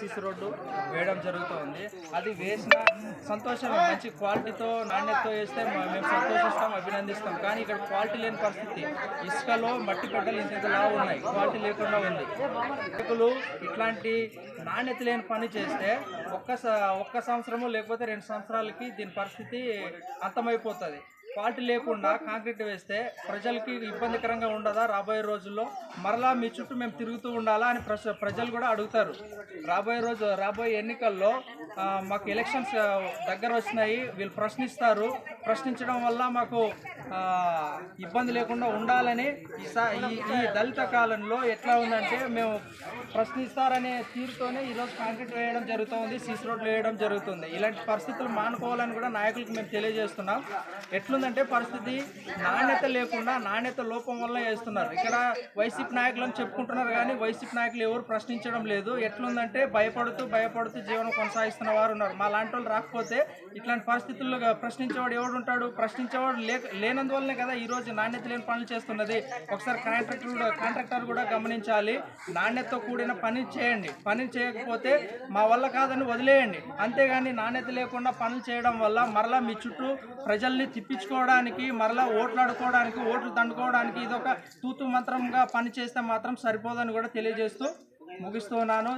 CC road వేయడం జరుగుతుంది. అది వేసిన సంతోషం మంచి క్వాలిటీతో నాణ్యతతో వేస్తే మేము సంతోషిస్తాం అభినందిస్తాం. కానీ ఇక్కడ క్వాలిటీ లేని పరిస్థితి. ఇసుకలో మట్టి పెట్టలు ఇంతలా ఉన్నాయి. క్వాలిటీ లేకుండా ఉంది. రైతులు ఇట్లాంటి నాణ్యత లేని పని చేస్తే ఒక్క ఒక్క సంవత్సరము లేకపోతే రెండు సంవత్సరాలకి దీని పరిస్థితి అంతమైపోతుంది. ఫాల్ట్ లేకుండా కాంక్రీట్ వేస్తే ప్రజలకి ఇబ్బందికరంగా ఉండదా? రాబోయే రోజుల్లో మరలా మీ చుట్టూ మేము తిరుగుతూ ఉండాలా అని ప్రజలు కూడా అడుగుతారు. రాబోయే రోజు రాబోయే ఎన్నికల్లో మాకు ఎలక్షన్స్ దగ్గర వచ్చినాయి వీళ్ళు ప్రశ్నిస్తారు. ప్రశ్నించడం వల్ల మాకు ఇబ్బంది లేకుండా ఉండాలని ఈ ఈ దళిత కాలంలో ఎట్లా ఉందంటే మేము ప్రశ్నిస్తారనే తీరుతోనే ఈరోజు కాంక్రీట్ వేయడం జరుగుతుంది సీసీ రోడ్లు వేయడం జరుగుతుంది. ఇలాంటి పరిస్థితులు మానుకోవాలని కూడా నాయకులకు మేము తెలియజేస్తున్నాం. ఎట్లుందంటే పరిస్థితి నాణ్యత లేకుండా నాణ్యత లోపం వల్ల వేస్తున్నారు ఇక్కడ వైసీపీ నాయకులను చెప్పుకుంటున్నారు కానీ వైసీపీ నాయకులు ఎవరు ప్రశ్నించడం లేదు. ఎట్లుందంటే భయపడుతూ భయపడుతూ జీవనం కొనసాగిస్తున్న వారు ఉన్నారు. మా లాంటి వాళ్ళు రాకపోతే ఇట్లాంటి పరిస్థితుల్లో ప్రశ్నించేవాడు ఎవడు ఉంటాడు? ప్రశ్నించేవాడు లే లేనందువల్లనే కదా ఈ రోజు నాణ్యత లేని పనులు చేస్తున్నది. ఒకసారి కాంట్రాక్టర్ కూడా కాంట్రాక్టర్ కూడా గమనించాలి. నాణ్యతతో కూడిన పని చేయండి. పని చేయకపోతే మా వల్ల కాదని వదిలేయండి. అంతేగాని నాణ్యత లేకుండా పనులు చేయడం వల్ల మరలా మీ చుట్టూ ప్రజల్ని తిప్పించుకోవడానికి మరలా ఓట్లాడుకోవడానికి ఓట్లు దండుకోవడానికి ఇదొక తూతు మంత్రంగా పని చేస్తే మాత్రం సరిపోదని కూడా తెలియజేస్తూ ముగిస్తున్నాను.